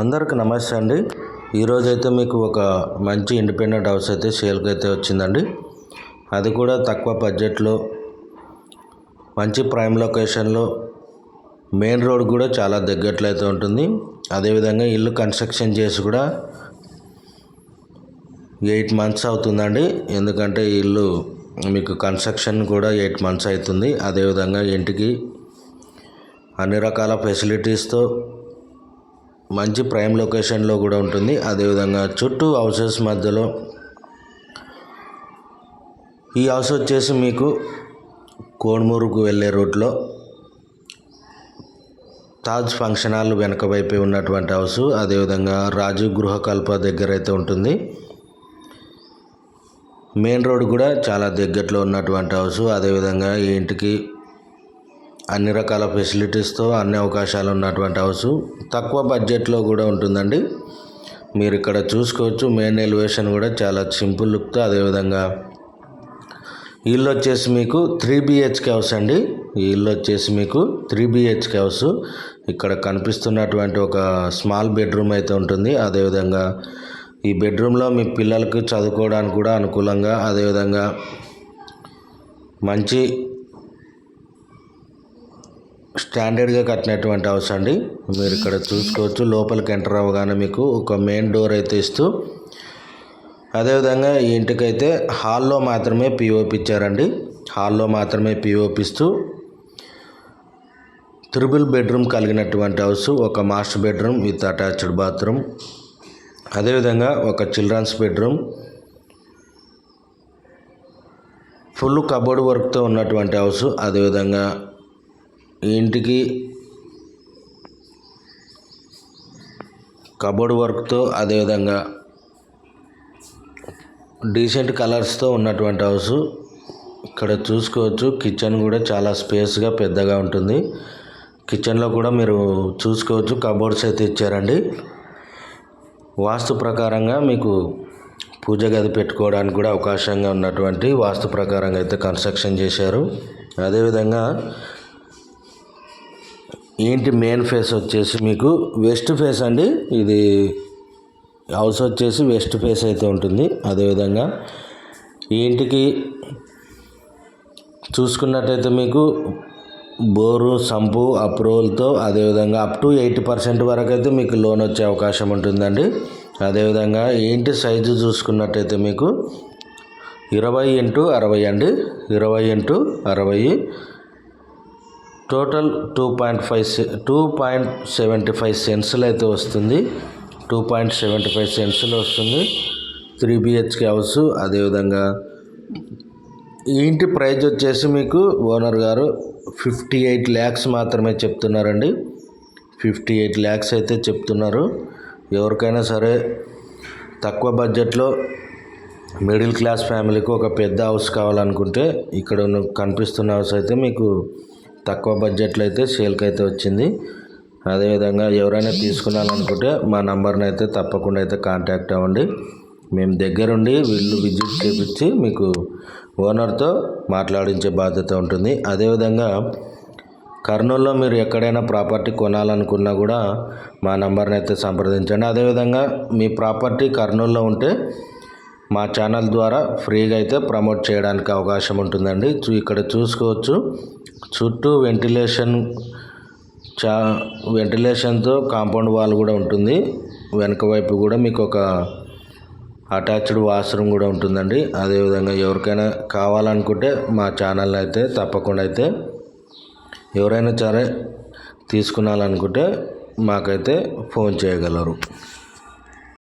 అందరికి నమస్తే అండి. ఈరోజైతే మీకు ఒక మంచి ఇండిపెండెంట్ హౌస్ అయితే సేల్కి అయితే వచ్చిందండి. అది కూడా తక్కువ బడ్జెట్లో మంచి ప్రైమ్ లొకేషన్లో మెయిన్ రోడ్ కూడా చాలా దగ్గరలో అయితే ఉంటుంది. అదేవిధంగా ఇల్లు కన్స్ట్రక్షన్ చేసి కూడా ఎయిట్ మంత్స్ అవుతుందండి. ఎందుకంటే ఇల్లు మీకు కన్స్ట్రక్షన్ కూడా ఎయిట్ మంత్స్ అవుతుంది. అదేవిధంగా ఇంటికి అన్ని రకాల ఫెసిలిటీస్తో మంచి ప్రైమ్ లొకేషన్లో కూడా ఉంటుంది. అదేవిధంగా చుట్టూ హౌసెస్ మధ్యలో. ఈ హౌస్ వచ్చేసి మీకు కోడుమూరుకు వెళ్ళే రూట్లో. తాజ్ ఫంక్షన్ హాల్ వెనక వైపే ఉన్నటువంటి హౌస్. అదేవిధంగా రాజు గృహకల్ప దగ్గర అయితే ఉంటుంది. మెయిన్ రోడ్ కూడా చాలా దగ్గరలో ఉన్నటువంటి హౌస్. అదేవిధంగా ఈ ఇంటికి అన్ని రకాల ఫెసిలిటీస్తో అన్ని అవకాశాలు ఉన్నటువంటి హౌస్. తక్కువ బడ్జెట్లో కూడా ఉంటుందండి. మీరు ఇక్కడ చూసుకోవచ్చు మెయిన్ ఎలివేషన్ కూడా చాలా సింపుల్ లుక్తో అదేవిధంగా ఇల్లు వచ్చేసి మీకు త్రీ బిహెచ్కే హౌస్ అండి. ఈ ఇల్లు వచ్చేసి మీకు త్రీ బిహెచ్కే హౌస్. ఇక్కడ కనిపిస్తున్నటువంటి ఒక స్మాల్ బెడ్రూమ్ అయితే ఉంటుంది. అదేవిధంగా ఈ బెడ్రూమ్లో మీ పిల్లలకు చదువుకోవడానికి కూడా అనుకూలంగా అదేవిధంగా మంచి స్టాండర్డ్గా కట్టినటువంటి హౌస్ అండి. మీరు ఇక్కడ చూసుకోవచ్చు. లోపలికి ఎంటర్ అవ్వగానే మీకు ఒక మెయిన్ డోర్ అయితే ఇస్తూ అదేవిధంగా ఈ ఇంటికైతే హాల్లో మాత్రమే పిఓపి ఇచ్చారండి. హాల్లో మాత్రమే పిఓపి ఇస్తూ త్రిబుల్ బెడ్రూమ్ కలిగినటువంటి హౌస్ ఒక master bedroom with attached bathroom అదేవిధంగా ఒక చిల్డ్రన్స్ బెడ్రూమ్ ఫుల్ కబోర్డ్ వర్క్తో ఉన్నటువంటి హౌస్ అదేవిధంగా ఇంటికి కబోర్డ్ వర్క్తో అదేవిధంగా డీసెంట్ కలర్స్తో ఉన్నటువంటి హౌస్. ఇక్కడ చూసుకోవచ్చు. కిచెన్ కూడా చాలా స్పేస్గా పెద్దగా ఉంటుంది. కిచెన్లో కూడా మీరు చూసుకోవచ్చు. కబోర్డ్స్ అయితే ఇచ్చారండి. వాస్తు ప్రకారంగా మీకు పూజ గది పెట్టుకోవడానికి కూడా అవకాశంగా ఉన్నటువంటి వాస్తు ప్రకారంగా అయితే కన్స్ట్రక్షన్ చేశారు. అదేవిధంగా ఏంటి మెయిన్ ఫేస్ వచ్చేసి మీకు వెస్ట్ ఫేస్ అండి? ఇది హౌస్ వచ్చేసి వెస్ట్ ఫేస్ అయితే ఉంటుంది. అదేవిధంగా ఈ ఇంటికి చూసుకున్నట్టయితే మీకు బోరు సంపు అప్రూవల్తో అదేవిధంగా అప్ టు ఎయిటీ పర్సెంట్ వరకు అయితే మీకు లోన్ వచ్చే అవకాశం ఉంటుందండి. అదేవిధంగా ఇంటి సైజు చూసుకున్నట్టయితే మీకు ఇరవై ఇంటూ అరవై అండి. ఇరవై ఇంటూ అరవై total two point five two point seventy five సెన్స్లో అయితే వస్తుంది. టూ పాయింట్ సెవెంటీ ఫైవ్ సెన్స్లో వస్తుంది. త్రీ బిహెచ్కే హౌస్ అదేవిధంగా ఈ ఇంటి ప్రైజ్ వచ్చేసి మీకు ఓనర్ గారు ఫిఫ్టీ ఎయిట్ ల్యాక్స్ మాత్రమే చెప్తున్నారండి. ఫిఫ్టీ ఎయిట్ ల్యాక్స్ అయితే చెప్తున్నారు. ఎవరికైనా సరే తక్కువ బడ్జెట్లో మిడిల్ క్లాస్ ఫ్యామిలీకి ఒక పెద్ద హౌస్ కావాలనుకుంటే ఇక్కడ కనిపిస్తున్న హౌస్ అయితే మీకు తక్కువ బడ్జెట్లో అయితే సేల్కి అయితే వచ్చింది. అదేవిధంగా ఎవరైనా తీసుకున్నారనుకుంటే మా నంబర్ని అయితే తప్పకుండా అయితే కాంటాక్ట్ అవ్వండి. మేము దగ్గరుండి వీళ్ళు విజిట్ చేపించి మీకు ఓనర్తో మాట్లాడించే బాధ్యత ఉంటుంది. అదేవిధంగా కర్నూలులో మీరు ఎక్కడైనా ప్రాపర్టీ కొనాలనుకున్నా కూడా మా నంబర్ని అయితే సంప్రదించండి. అదేవిధంగా మీ ప్రాపర్టీ కర్నూలులో ఉంటే మా ఛానల్ ద్వారా ఫ్రీగా అయితే ప్రమోట్ చేయడానికి అవకాశం ఉంటుందండి. ఇక్కడ చూసుకోవచ్చు. చుట్టూ వెంటిలేషన్ చా వెంటిలేషన్తో కాంపౌండ్ వాల్ కూడా ఉంటుంది. వెనక వైపు కూడా మీకు ఒక అటాచ్డ్ వాష్రూమ్ కూడా ఉంటుందండి. అదేవిధంగా ఎవరికైనా కావాలనుకుంటే మా ఛానల్ అయితే తప్పకుండా అయితే ఎవరైనా సరే తీసుకున్నాలనుకుంటే మాకైతే ఫోన్ చేయగలరు.